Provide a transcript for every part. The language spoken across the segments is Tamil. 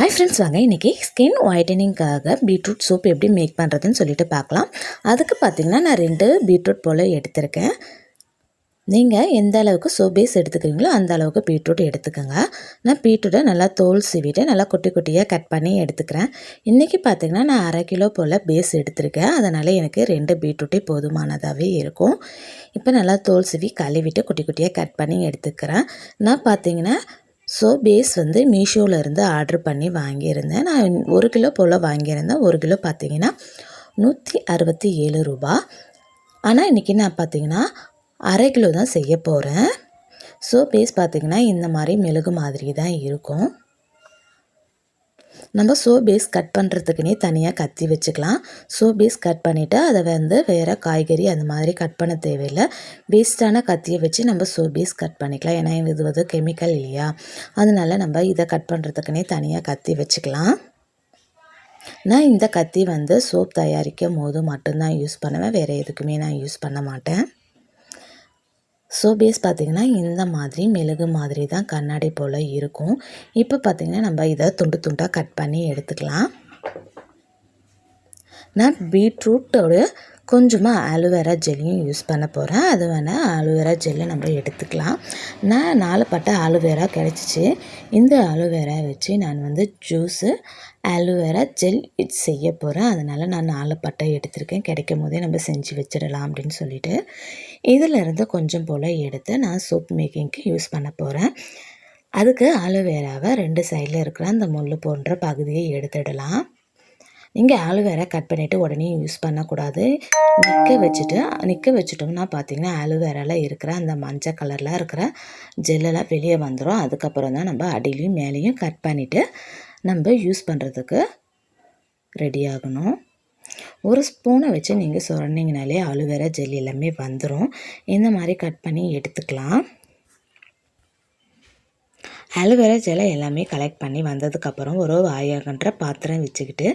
ஹாய் ஃப்ரெண்ட்ஸ் வாங்க. இன்றைக்கி ஸ்கின் ஒயிட்டனிங்காக பீட்ரூட் சூப் எப்படி மேக் பண்ணுறதுன்னு சொல்லிட்டு பார்க்கலாம். அதுக்கு பார்த்தீங்கன்னா நான் ரெண்டு பீட்ரூட் போல் எடுத்திருக்கேன். நீங்கள் எந்த அளவுக்கு சோப் பேஸ் எடுத்துக்கிறீங்களோ அந்த அளவுக்கு பீட்ரூட் எடுத்துக்கோங்க. நான் பீட்ரூட்டை நல்லா தோல் சீவிட்டு நல்லா குட்டி குட்டியாக கட் பண்ணி எடுத்துக்கிறேன். இன்றைக்கி பார்த்தீங்கன்னா நான் அரை கிலோ போல் பேஸ் எடுத்திருக்கேன். அதனால் எனக்கு ரெண்டு பீட்ரூட்டே போதுமானதாகவே இருக்கும். இப்போ நல்லா தோல் சீவி கழுவிட்டு குட்டி குட்டியாக கட் பண்ணி எடுத்துக்கிறேன். நான் பார்த்தீங்கன்னா ஸோ பேஸ் வந்து மீஷோவில் இருந்து ஆர்டர் பண்ணி வாங்கியிருந்தேன். நான் ஒரு கிலோ போல் வாங்கியிருந்தேன். ஒரு கிலோ பார்த்தீங்கன்னா நூற்றி அறுபத்தி ஏழு ரூபா. ஆனால் இன்றைக்கி நான் பார்த்தீங்கன்னா அரை கிலோ தான் செய்ய போகிறேன் ஸோ பேஸ் பார்த்திங்கன்னா இந்த மாதிரி மெழுகு மாதிரி தான் இருக்கும். நம்ம சோப் பேஸ் கட் பண்ணுறதுக்குனே தனியாக கத்தி வச்சுக்கலாம். சோப் பேஸ் கட் பண்ணிவிட்டு அதை வந்து வேறு காய்கறி அந்த மாதிரி கட் பண்ண தேவையில்லை. வேஸ்ட்டான கத்தியை வச்சு நம்ம சோ பேஸ் கட் பண்ணிக்கலாம். ஏன்னா இது வந்து கெமிக்கல் இல்லையா? அதனால நம்ம இதை கட் பண்ணுறதுக்குனே தனியாக கத்தி வச்சுக்கலாம். நான் இந்த கத்தி வந்து சோப் தயாரிக்கும் போது மட்டும்தான் யூஸ் பண்ணுவேன். வேறு எதுக்குமே நான் யூஸ் பண்ண மாட்டேன். ஸோ பேஸ் பார்த்திங்கன்னா இந்த மாதிரி மெழுகு மாதிரி தான் கண்ணாடி போல் இருக்கும். இப்போ பார்த்திங்கன்னா நம்ம இதை துண்டு துண்டாக கட் பண்ணி எடுத்துக்கலாம். நான் பீட்ரூட்டோட கொஞ்சமாக ஆலோவேரா ஜெல்லையும் யூஸ் பண்ண போகிறேன் அது வேணால் ஆலோவேரா ஜெல்லை நம்ம எடுத்துக்கலாம். நான் நாலு பட்டை ஆலோவேரா கிடச்சிச்சு. இந்த ஆலோவேரா வச்சு நான் வந்து ஜூஸு ஆலோவேரா ஜெல் செய்ய போகிறேன் அதனால் நான் நாலு பட்டை எடுத்திருக்கேன். கிடைக்கும் போதே நம்ம செஞ்சு வச்சிடலாம் அப்படின்னு சொல்லிட்டு. இதிலிருந்து கொஞ்சம் போல் எடுத்து நான் சோப் மேக்கிங்க்கு யூஸ் பண்ண போகிறேன் அதுக்கு ஆலோவேராவை ரெண்டு சைடில் இருக்கிற அந்த முள் போன்ற பகுதியை எடுத்துடலாம். நீங்கள் ஆலோவேரா கட் பண்ணிவிட்டு உடனே யூஸ் பண்ணக்கூடாது. நிற்க வச்சுட்டு நிற்க வச்சுட்டோம்னா பார்த்தீங்கன்னா ஆலோவேராவில் இருக்கிற அந்த மஞ்சள் கலரில் இருக்கிற ஜெல்லெல்லாம் வெளியே வந்துடும் அதுக்கப்புறம் தான் நம்ம அடியிலையும் மேலேயும் கட் பண்ணிவிட்டு நம்ம யூஸ் பண்ணுறதுக்கு ரெடி ஆகணும். ஒரு ஸ்பூனை வச்சு நீங்கள் சுரண்டிங்கனாலே ஆலோவேரா ஜெல் எல்லாமே வந்துடும் இந்த மாதிரி கட் பண்ணி எடுத்துக்கலாம். ஆலோவேரா ஜெலை எல்லாமே கலெக்ட் பண்ணி வந்ததுக்கப்புறம் ஒரு ஆயிரன்ற பாத்திரம் வச்சுக்கிட்டு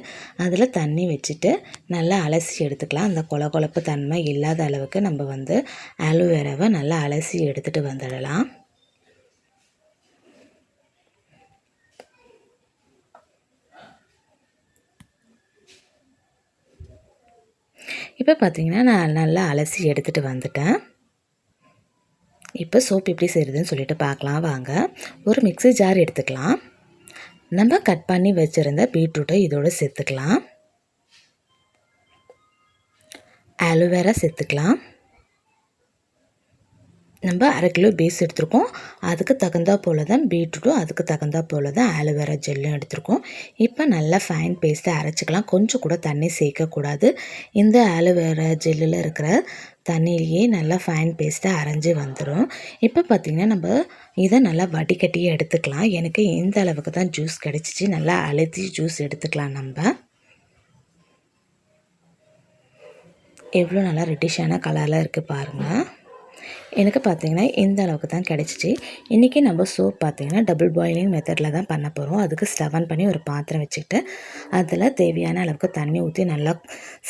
அதில் தண்ணி வச்சுட்டு நல்லா அலசி எடுத்துக்கலாம். அந்த கொல கொழப்பு தன்மை இல்லாத அளவுக்கு நம்ம வந்து அலுவேராவை நல்லா அலசி எடுத்துகிட்டு வந்துடலாம். இப்போ பார்த்திங்கன்னா நான் நல்லா அலசி எடுத்துகிட்டு வந்துட்டேன். இப்போ சோப் எப்படி செய்கிறதுன்னு சொல்லிட்டு பார்க்கலாம். வாங்க ஒரு மிக்சி ஜார் எடுத்துக்கலாம். நம்ம கட் பண்ணி வச்சுருந்த பீட்ரூட்டை இதோடு சேர்த்துக்கலாம். ஆலோவேரா சேர்த்துக்கலாம். நம்ம அரை கிலோ பேஸ் எடுத்திருக்கோம். அதுக்கு தகுந்தா போல் தான் பீட்ரூட்டும் அதுக்கு தகுந்தா போல் தான் ஆலோவேரா ஜெல்லும் எடுத்திருக்கோம். இப்போ நல்லா ஃபைன் பேஸ்ட்டை அரைச்சிக்கலாம். கொஞ்சம் கூட தண்ணி சேர்க்கக்கூடாது இந்த ஆலோவேரா ஜெல்லில் இருக்கிற தண்ணியிலேயே நல்லா ஃபைன் பேஸ்ட்டாக அரைஞ்சி வந்துடும் இப்போ பார்த்திங்கன்னா நம்ம இதை நல்லா வடிகட்டியே எடுத்துக்கலாம். எனக்கு எந்த அளவுக்கு தான் ஜூஸ் கிடச்சிச்சு. நல்லா அழுத்தி ஜூஸ் எடுத்துக்கலாம் நம்ம. எவ்வளோ நல்லா ரெட்டிஷான கலரில் இருக்குது பாருங்கள் எனக்கு பார்த்திங்கன்னா இந்த அளவுக்கு தான் கிடச்சிச்சு. இன்றைக்கி நம்ம சோப் பார்த்திங்கன்னா டபுள் பாயிலிங் மெத்தடில் தான் பண்ண போகிறோம் அதுக்கு ஸ்டவன் பண்ணி ஒரு பாத்திரம் வச்சுக்கிட்டு அதில் தேவையான அளவுக்கு தண்ணி ஊற்றி நல்லா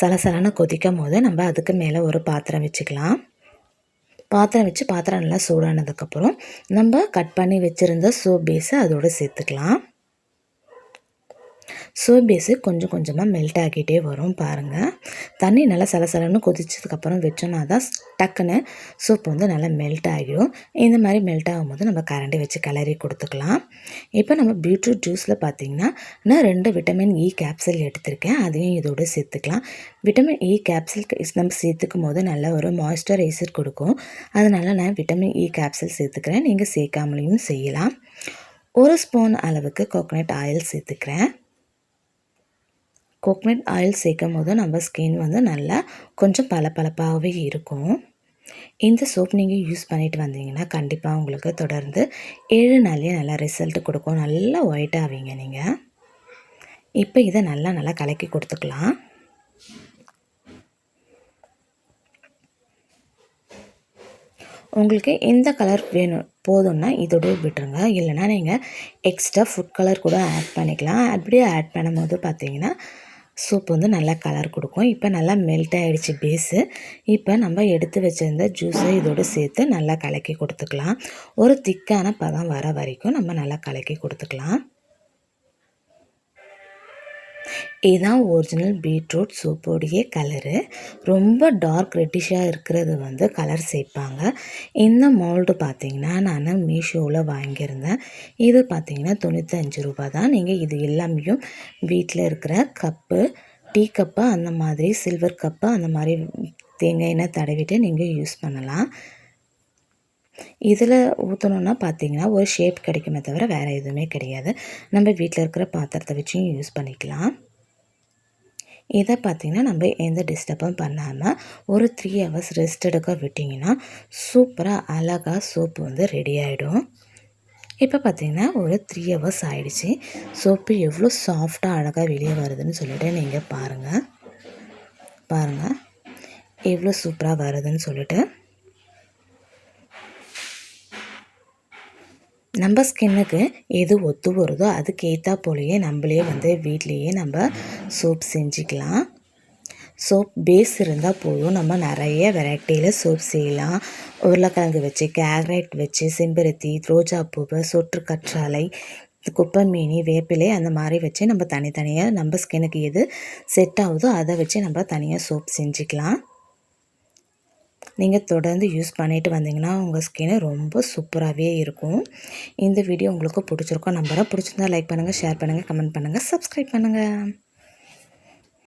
சலசலன்னு கொதிக்கும் போது நம்ம அதுக்கு மேலே ஒரு பாத்திரம் வச்சுக்கலாம். பாத்திரம் வச்சு பாத்திரம் நல்லா சூடானதுக்கப்புறம் நம்ம கட் பண்ணி வச்சுருந்த சோப் பேஸை அதோடு சேர்த்துக்கலாம். ஸோ பேஸு கொஞ்சம் கொஞ்சமாக மெல்ட் ஆகிட்டே வரும் பாருங்கள் தண்ணி நல்லா சலசலன்னு கொதிச்சதுக்கப்புறம் வச்சோன்னா தான் டக்குன்னு சூப் வந்து நல்லா மெல்ட் ஆகிடும். இந்த மாதிரி மெல்ட் ஆகும்போது நம்ம கரண்டி வச்சு கிளறி கொடுத்துக்கலாம். இப்போ நம்ம பீட்ரூட் ஜூஸில் பார்த்திங்கன்னா நான் ரெண்டு விட்டமின் இ கேப்சல் எடுத்திருக்கேன். அதையும் இதோடு சேர்த்துக்கலாம். விட்டமின் இ கேப்சல் நம்ம சேர்த்துக்கும் போது நல்ல ஒரு மாய்ஸ்சரைசர் கொடுக்கும். அதனால் நான் விட்டமின் இ கேப்சல் சேர்த்துக்கிறேன். நீங்கள் சேர்க்காமலையும் செய்யலாம். ஒரு ஸ்பூன் அளவுக்கு கோகோனட் ஆயில் சேர்த்துக்கிறேன். கோக்னட் ஆயில் சேர்க்கும் போது நம்ம ஸ்கின் வந்து நல்லா கொஞ்சம் பளபளப்பாகவே இருக்கும். இந்த சோப் நீங்கள் யூஸ் பண்ணிட்டு வந்தீங்கன்னா கண்டிப்பாக உங்களுக்கு தொடர்ந்து ஏழு நாள்லேயே நல்லா ரிசல்ட் கொடுக்கும். நல்லா ஒயிட் ஆவீங்க நீங்கள் இப்போ இதை நல்லா நல்லா கலக்கி கொடுத்துக்கலாம். உங்களுக்கு எந்த கலர் வேணும் போதும்னா இதோட விட்டுருங்க. இல்லைனா நீங்கள் எக்ஸ்ட்ரா ஃபுட் கலர் கூட ஆட் பண்ணிக்கலாம். அப்படியே ஆட் பண்ணும்போது பார்த்தீங்கன்னா சூப் வந்து நல்லா கலர் கொடுக்கும். இப்போ நல்லா மெல்ட் ஆகிடுச்சு பேஸு இப்போ நம்ம எடுத்து வச்சுருந்த ஜூஸை இதோடு சேர்த்து நல்லா கலக்கி கொடுத்துக்கலாம். ஒரு திக்கான பதம் வர வரைக்கும் நம்ம நல்லா கலக்கி கொடுத்துக்கலாம். இதுதான் ஒரிஜினல் பீட்ரூட் சோப்போடைய கலரு ரொம்ப டார்க் ரெட்டிஷாக இருக்கிறது வந்து கலர் சேர்ப்பாங்க. இந்த மோல்டு பார்த்தீங்கன்னா நான் மீஷோவில் வாங்கியிருந்தேன். இது பார்த்தீங்கன்னா தொண்ணூத்தஞ்சு ரூபா தான். நீங்கள் இது எல்லாமே வீட்டில் இருக்கிற கப்பு டீ கப்பு அந்த மாதிரி சில்வர் கப்பு அந்த மாதிரி தேங்காய் தடவிட்டு நீங்கள் யூஸ் பண்ணலாம். இதில் ஊற்றணுன்னா பார்த்தீங்கன்னா ஒரு ஷேப் கிடைக்குமே தவிர வேறு எதுவுமே கிடையாது. நம்ம வீட்டில் இருக்கிற பாத்திரத்தை வச்சும் யூஸ் பண்ணிக்கலாம். இதை பார்த்திங்கன்னா நம்ம எந்த டிஸ்டர்பும் பண்ணாமல் ஒரு த்ரீ ஹவர்ஸ் ரெஸ்ட் எடுக்க விட்டிங்கன்னா சூப்பராக அழகாக சோப்பு வந்து ரெடி ஆகிடும் இப்போ பார்த்திங்கன்னா ஒரு த்ரீ ஹவர்ஸ் ஆகிடுச்சி சோப்பு எவ்வளோ சாஃப்டாக அழகாக வெளியே வருதுன்னு சொல்லிவிட்டு நீங்கள் பாருங்கள் பாருங்கள் எவ்வளோ சூப்பராக வருதுன்னு சொல்லிட்டு. நம்ம ஸ்கின்னுக்கு எது ஒத்து வருதோ அதுக்கு ஏற்றா நம்மளே வந்து வீட்லேயே நம்ம சோப் செஞ்சுக்கலாம். சோப் பேஸ் இருந்தால் போதும். நம்ம நிறைய வெரைட்டியில் சோப் செய்யலாம். உருளைக்கிழங்கு வச்சு கேரட் வச்சு செம்பருத்தி ரோஜாப்பூவை சொற்று கற்றாழை குப்பை மீனி வேப்பிலை அந்த மாதிரி வச்சு நம்ம தனித்தனியாக நம்ம ஸ்கின்னுக்கு எது செட் ஆகுதோ அதை வச்சு நம்ம தனியாக சோப் செஞ்சுக்கலாம். நீங்கள் தொடர்ந்து யூஸ் பண்ணிட்டு வந்தீங்கன்னா உங்கள் ஸ்கின் ரொம்ப சூப்பராகவே இருக்கும். இந்த வீடியோ உங்களுக்கு பிடிச்சிருக்கோம் நம்பரை பிடிச்சிருந்தா லைக் பண்ணுங்கள் ஷேர் பண்ணுங்கள் கமெண்ட் பண்ணுங்கள் சப்ஸ்கிரைப் பண்ணுங்கள்